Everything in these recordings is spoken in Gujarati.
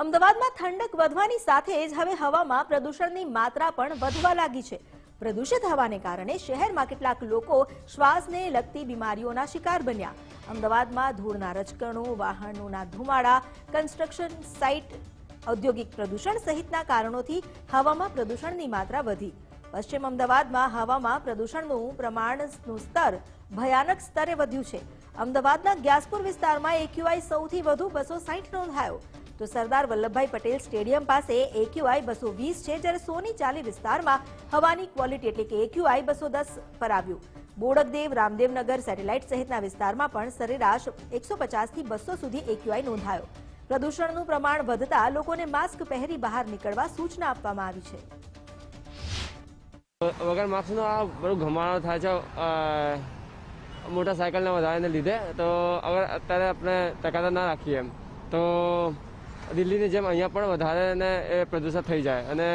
અમદાવાદમાં ઠંડક વધવાની સાથે જ હવે હવામાં પ્રદૂષણની માત્રા પણ વધવા લાગી છે. પ્રદૂષિત હવાને કારણે શહેરમાં કેટલાક લોકો શ્વાસને લગતી બીમારીઓના શિકાર બન્યા. અમદાવાદમાં ધૂળના રજકણો, વાહનોના ધુમાડા કન્સ્ટ્રક્શન સાઇટ ઔદ્યોગિક પ્રદૂષણ સહિતના કારણોથી હવામાં પ્રદૂષણની માત્રા વધી. પશ્ચિમ અમદાવાદમાં હવામાં પ્રદૂષણનું પ્રમાણનું સ્તર ભયાનક સ્તરે વધ્યું છે. અમદાવાદના ગ્યાસપુર વિસ્તારમાં એક્યુઆઈ સૌથી વધુ બસો સાહીઠ નોંધાયો. તો સરદાર વલ્લભભાઈ પટેલ સ્ટેડિયમ પાસે એક્યુઆઈ બસો વીસ છે જ્યારે સોની ચાલી વિસ્તારમાં હવાની ક્વોલિટી એટલે કે એક્યુઆઈ બસો દસ પર આવ્યું. બોડકદેવ રામદેવનગર સેટેલાઇટ સહિતના વિસ્તારમાં પણ સરેરાશ એકસો પચાસથી બસો સુધી એક્યુઆઈ નોંધાયો. પ્રદૂષણનું પ્રમાણ વધતા લોકોને માસ્ક પહેરી બહાર નીકળવા સૂચના આપવામાં આવી છે. વગર માસ્કનો આ બધું ઘમાડો થાય છે અ, મોટરસાયકલને વધારાને લીધે. તો અગર અત્યારે આપણે તકાદા ના રાખીએ એમ તો દિલ્હીની જેમ અહીંયા પણ વધારે ને એ પ્રદૂષણ થઈ જાય અને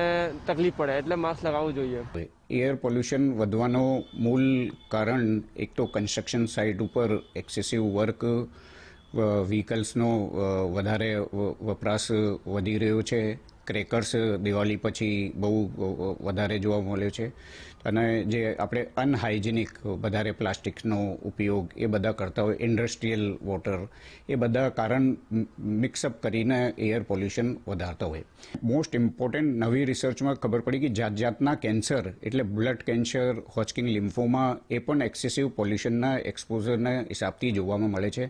તકલીફ પડે, એટલે માસ્ક લગાવવું જોઈએ. એર પોલ્યુશન વધવાનો મૂળ કારણ એક તો કન્સ્ટ્રક્શન સાઇટ ઉપર એક્સેસિવ વર્ક વ્હીકલ્સનો વધારે વપરાશ વધી રહ્યો છે. ક્રેકર્સ દિવાળી પછી બહુ વધારે જોવા મળે છે. અને જે આપણે અનહાઇજેનિક વધારે પ્લાસ્ટિકનો ઉપયોગ એ બધા કરતા હોય ઇન્ડસ્ટ્રીયલ વોટર એ બધા કારણ મિક્સઅપ કરીને એર પોલ્યુશન વધારતા હોય. મોસ્ટ ઇમ્પોર્ટન્ટ નવી રિસર્ચમાં ખબર પડી કે જાત જાતના કેન્સર એટલે બ્લડ કેન્સર હોચકિંગ લિમ્ફોમા એ પણ એક્સેસિવ પોલ્યુશનના એક્સપોઝરના હિસાબથી જોવામાં મળે છે.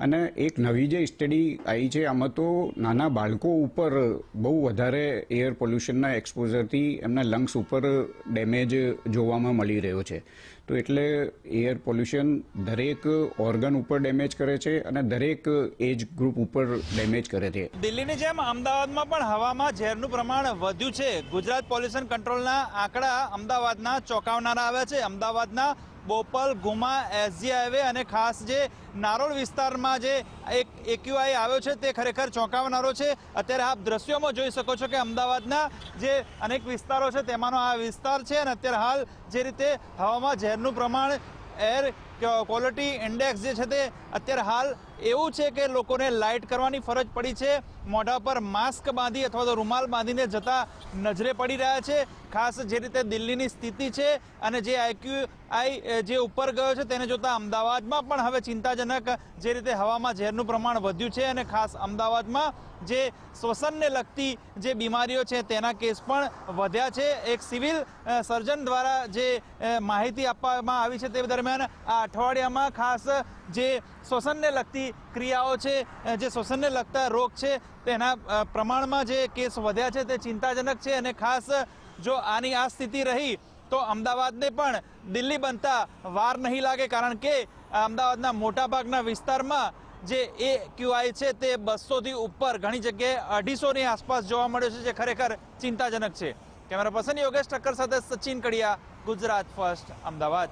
અને એક નવી જે સ્ટડી આવી છે, આમાં તો નાના બાળકો ઉપર બહુ વધારે એર પોલ્યુશનના એક્સપોઝરથી એમના લંગ્સ ઉપર ડેમેજ જોવામાં મળી રહ્યો છે. તો એટલે એર પોલ્યુશન દરેક ઓર્ગન ઉપર ડેમેજ કરે છે અને દરેક એજ ગ્રુપ ઉપર ડેમેજ કરે છે. દિલ્હીની જેમ અમદાવાદમાં પણ હવામાં ઝેરનું પ્રમાણ વધ્યું છે. ગુજરાત પોલ્યુશન કંટ્રોલના આંકડા અમદાવાદના ચોંકાવનારા આવ્યા છે. અમદાવાદના બોપલ, ગુમા, એસજી હાઈવે અને ખાસ જે નારોલ વિસ્તારમાં જે એક એક્યુઆઈ આવ્યો છે તે ખરેખર ચોંકાવનારો છે. અત્યારે આપ દ્રશ્યોમાં જોઈ શકો છો કે અમદાવાદના જે અનેક વિસ્તારો છે તેમાંનો આ વિસ્તાર છે અને અત્યારે હાલ જે રીતે હવામાં ઝેરનું પ્રમાણ એર ક્વોલિટી ઇન્ડેક્સ જે છે તે અત્યારે હાલ એવું છે કે લોકોને લાઇટ કરવાની ફરજ પડી છે. મોઢા પર માસ્ક બાંધી અથવા તો રૂમાલ બાંધીને જતા નજરે પડી રહ્યા છે. ખાસ જે રીતે દિલ્હીની સ્થિતિ છે અને જે આઈક્યુઆઈ જે ઉપર ગયો છે તેને જોતા અમદાવાદમાં પણ હવે ચિંતાજનક જે રીતે હવામાં ઝેરનું પ્રમાણ વધ્યું છે અને ખાસ અમદાવાદમાં જે શ્વસનને લગતી જે બીમારીઓ છે તેના કેસ પણ વધ્યા છે. એક સિવિલ સર્જન દ્વારા જે માહિતી આપવામાં આવી છે તે દરમિયાન આ અઠવાડિયામાં ખાસ જે શ્વસનને લગતી ક્રિયાઓ છે જે શ્વસનને લગતા રોગ છે, તેના પ્રમાણમાં જે કેસ વધ્યા છે તે ચિંતાજનક છે અને ખાસ જો આની આ સ્થિતિ રહી તો અમદાવાદને પણ દિલ્હી બનતા વાર નહીં લાગે કારણ કે અમદાવાદના મોટાભાગના વિસ્તારમાં જે એ ક્યુઆઈ છે તે બસોથી ઉપર ઘણી જગ્યાએ અઢીસોની આસપાસ જોવા મળ્યો છે જે ખરેખર ચિંતાજનક છે. કેમેરા પર્સન યોગેશ ઠક્કર સાથે સચિન કડિયા, ગુજરાત ફર્સ્ટ, અમદાવાદ.